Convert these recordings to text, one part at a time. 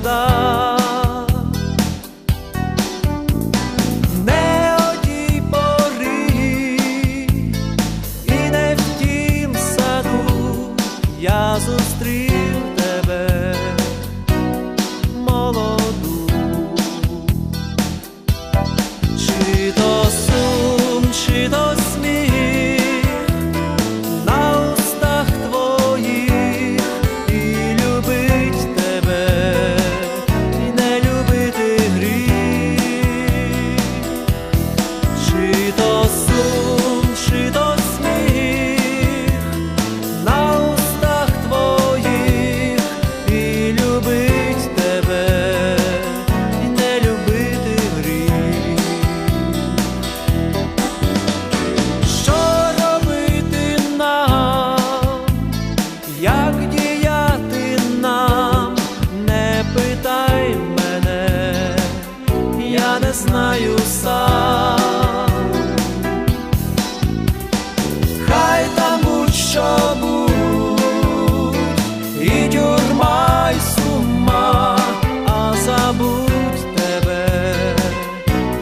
toda знаю сам, хай там будь що будь, і тюрма, й сума, а забудь тебе,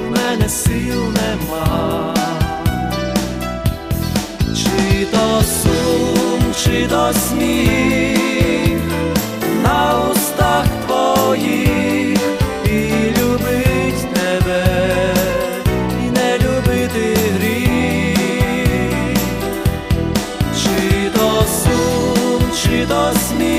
в мене сил нема, чи то сум, чи то сміх. just me.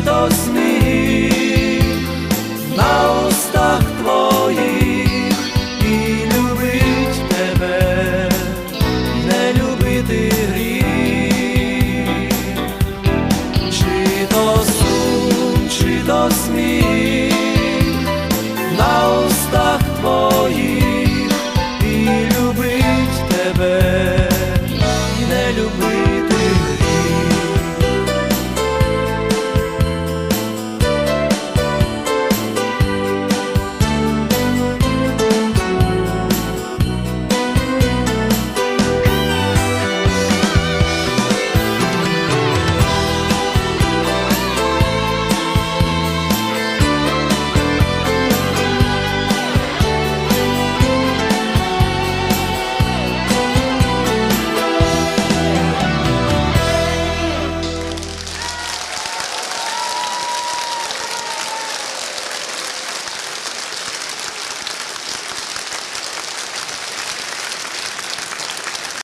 до сни.